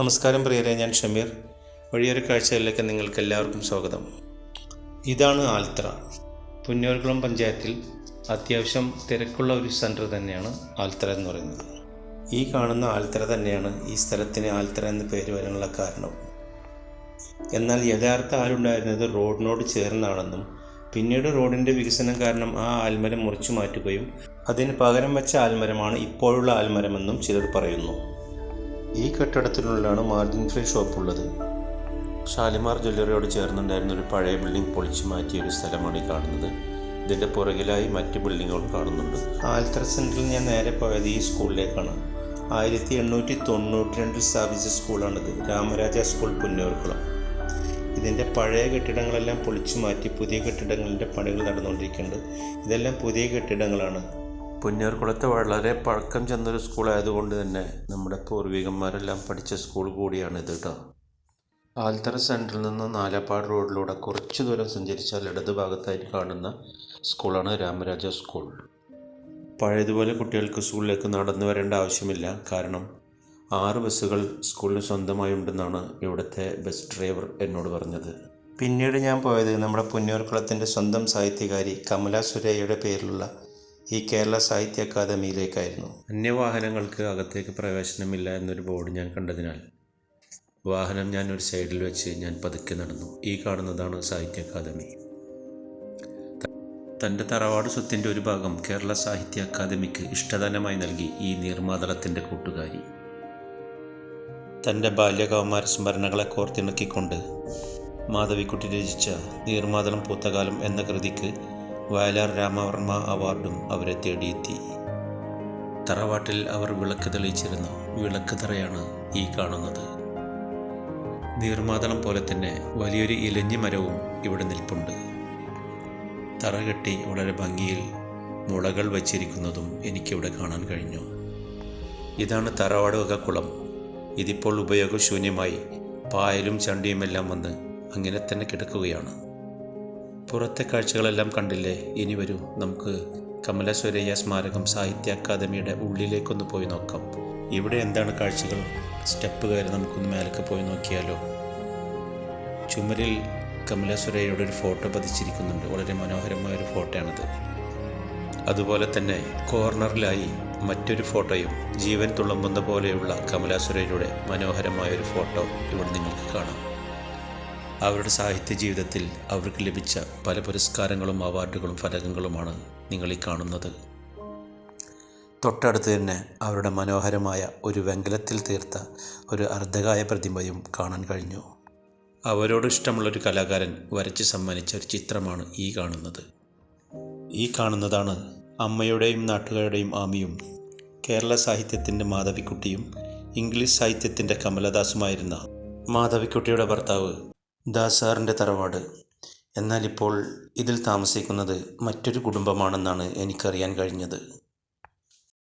നമസ്കാരം പ്രിയരെ ഞാൻ ഷമീർ. വഴിയൊരു കാഴ്ചയിലേക്ക് നിങ്ങൾക്ക് എല്ലാവർക്കും സ്വാഗതം. ഇതാണ് ആൽത്ര. പുന്നൂർകുളം പഞ്ചായത്തിൽ അത്യാവശ്യം തിരക്കുള്ള ഒരു സെന്റർ തന്നെയാണ് ആൽത്ര എന്ന് പറയുന്നത്. ഈ കാണുന്ന ആൽത്ര തന്നെയാണ് ഈ സ്ഥലത്തിന് ആൽത്ര എന്ന് പേര് വരാനുള്ള കാരണം. എന്നാൽ യഥാർത്ഥ ആലുണ്ടായിരുന്നത് റോഡിനോട് ചേർന്നാണെന്നും പിന്നീട് റോഡിന്റെ വികസനം കാരണം ആ ആൽമരം മുറിച്ചു മാറ്റുകയും അതിന് പകരം വെച്ച ആൽമരമാണ് ഇപ്പോഴുള്ള ആൽമരമെന്നും ചിലർ പറയുന്നു. ഈ കെട്ടിടത്തിനുള്ളിലാണ് മാർജിൻ ഫ്രീ ഷോപ്പ് ഉള്ളത്. ഷാലിമാർ ജ്വല്ലറിയോട് ചേർന്നുണ്ടായിരുന്ന ഒരു പഴയ ബിൽഡിംഗ് പൊളിച്ചു മാറ്റിയ ഒരു സ്ഥലമാണ് ഈ കാണുന്നത്. ഇതിന്റെ പുറകിലായി മറ്റ് ബിൽഡിങ്ങുകൾ കാണുന്നുണ്ട്. ആൽത്തറ സെന്ററിൽ ഞാൻ നേരെ പോയത് ഈ സ്കൂളിലേക്കാണ്. ആയിരത്തി എണ്ണൂറ്റി തൊണ്ണൂറ്റി രണ്ടിൽ സ്ഥാപിച്ച സ്കൂളാണിത്. രാമരാജ സ്കൂൾ പുന്നൂർക്കുളം. ഇതിന്റെ പഴയ കെട്ടിടങ്ങളെല്ലാം പൊളിച്ചു മാറ്റി പുതിയ കെട്ടിടങ്ങളുടെ പണികൾ നടന്നുകൊണ്ടിരിക്കുന്നുണ്ട്. ഇതെല്ലാം പുതിയ കെട്ടിടങ്ങളാണ്. പുന്നൂർക്കുളത്ത് വളരെ പഴക്കം ചെന്നൊരു സ്കൂളായതുകൊണ്ട് തന്നെ നമ്മുടെ പൂർവികന്മാരെല്ലാം പഠിച്ച സ്കൂൾ കൂടിയാണ് ഇത് കേട്ടോ ആൽത്തറ സെന്ററിൽ നിന്ന് നാലപ്പാട് റോഡിലൂടെ കുറച്ച് ദൂരം സഞ്ചരിച്ചാൽ ഇടത് ഭാഗത്തായിട്ട് കാണുന്ന സ്കൂളാണ് രാമരാജ സ്കൂൾ. പഴയതുപോലെ കുട്ടികൾക്ക് സ്കൂളിലേക്ക് നടന്നു വരേണ്ട ആവശ്യമില്ല. കാരണം ആറ് ബസ്സുകൾ സ്കൂളിന് സ്വന്തമായി ഉണ്ടെന്നാണ് ഇവിടുത്തെ ബസ് ഡ്രൈവർ എന്നോട് പറഞ്ഞത്. പിന്നീട് ഞാൻ പോയത് നമ്മുടെ പുന്നൂർക്കുളത്തിന്റെ സ്വന്തം സാഹിത്യകാരി കമല സുരയ്യയുടെ പേരിലുള്ള ഈ കേരള സാഹിത്യ അക്കാദമിയിലേക്കായിരുന്നു. അന്യവാഹനങ്ങൾക്ക് അകത്തേക്ക് പ്രവേശനമില്ല എന്നൊരു ബോർഡ് ഞാൻ കണ്ടതിനാൽ വാഹനം ഞാൻ ഒരു സൈഡിൽ വെച്ച് ഞാൻ പതുക്കെ നടന്നു. ഈ കാണുന്നതാണ് സാഹിത്യ അക്കാദമി. തന്റെ തറവാട് സ്വത്തിന്റെ ഒരു ഭാഗം കേരള സാഹിത്യ അക്കാദമിക്ക് ഇഷ്ടദാനമായി നൽകി ഈ നീർമാതളത്തിന്റെ കൂട്ടുകാരി. തന്റെ ബാല്യകൗമാര സ്മരണകളെ കോർത്തിണക്കിക്കൊണ്ട് മാധവിക്കുട്ടി രചിച്ച നീർമാതളം പൂത്തകാലം എന്ന കൃതിക്ക് വയലാർ രാമവർമ്മ അവാർഡും അവരെ തേടിയെത്തി. തറവാട്ടിൽ അവർ വിളക്ക് തെളിയിച്ചിരുന്നു വിളക്ക് തറയാണ് ഈ കാണുന്നത്. നീർമാതളം പോലെ തന്നെ വലിയൊരു ഇലഞ്ഞി മരവും ഇവിടെ നിൽപ്പുണ്ട്. തറ കെട്ടി വളരെ ഭംഗിയിൽ മുളകൾ വച്ചിരിക്കുന്നതും എനിക്കിവിടെ കാണാൻ കഴിഞ്ഞു. ഇതാണ് തറവാട് വക കുളം ഇതിപ്പോൾ ഉപയോഗശൂന്യമായി പായലും ചണ്ടിയുമെല്ലാം വന്ന് അങ്ങനെ തന്നെ കിടക്കുകയാണ്. പുറത്തെ കാഴ്ചകളെല്ലാം കണ്ടില്ലേ? ഇനി വരൂ. നമുക്ക് കമലസുരയ്യ സ്മാരകം സാഹിത്യ അക്കാദമിയുടെ ഉള്ളിലേക്കൊന്ന് പോയി നോക്കാം. ഇവിടെ എന്താണ് കാഴ്ചകൾ? സ്റ്റെപ്പ് കയറി നമുക്കൊന്ന് മേലേക്ക് പോയി നോക്കിയാലോ? ചുമരിൽ കമലസുരയ്യയുടെ ഒരു ഫോട്ടോ പതിച്ചിരിക്കുന്നുണ്ട്. വളരെ മനോഹരമായ ഒരു ഫോട്ടോയാണത്. അതുപോലെ തന്നെ കോർണറിലായി മറ്റൊരു ഫോട്ടോയും ജീവൻ തുളുമ്പുന്ന പോലെയുള്ള കമലാസുരയുടെ മനോഹരമായ ഒരു ഫോട്ടോ ഇവിടെ നിങ്ങൾക്ക് കാണാം. അവരുടെ സാഹിത്യ ജീവിതത്തിൽ അവർക്ക് ലഭിച്ച പല പുരസ്കാരങ്ങളും അവാർഡുകളും ഫലകങ്ങളുമാണ് നിങ്ങൾ ഈ കാണുന്നത്. തൊട്ടടുത്ത് തന്നെ അവരുടെ മനോഹരമായ ഒരു വെങ്കലത്തിൽ തീർത്ത ഒരു അർദ്ധകായ പ്രതിമയും കാണാൻ കഴിഞ്ഞു. അവരോട് ഇഷ്ടമുള്ളൊരു കലാകാരൻ വരച്ച് സമ്മാനിച്ച ഒരു ചിത്രമാണ് ഈ കാണുന്നത്. ഈ കാണുന്നതാണ് അമ്മയുടെയും നാട്ടുകാരുടെയും ആമിയും കേരള സാഹിത്യത്തിന്റെ മാധവിക്കുട്ടിയും ഇംഗ്ലീഷ് സാഹിത്യത്തിന്റെ കമലദാസുമായിരുന്ന മാധവിക്കുട്ടിയുടെ ഭർത്താവ് ദാസാറിന്റെ തറവാട്. എന്നാൽ ഇപ്പോൾ ഇതിൽ താമസിക്കുന്നത് മറ്റൊരു കുടുംബമാണെന്നാണ് എനിക്കറിയാൻ കഴിഞ്ഞത്.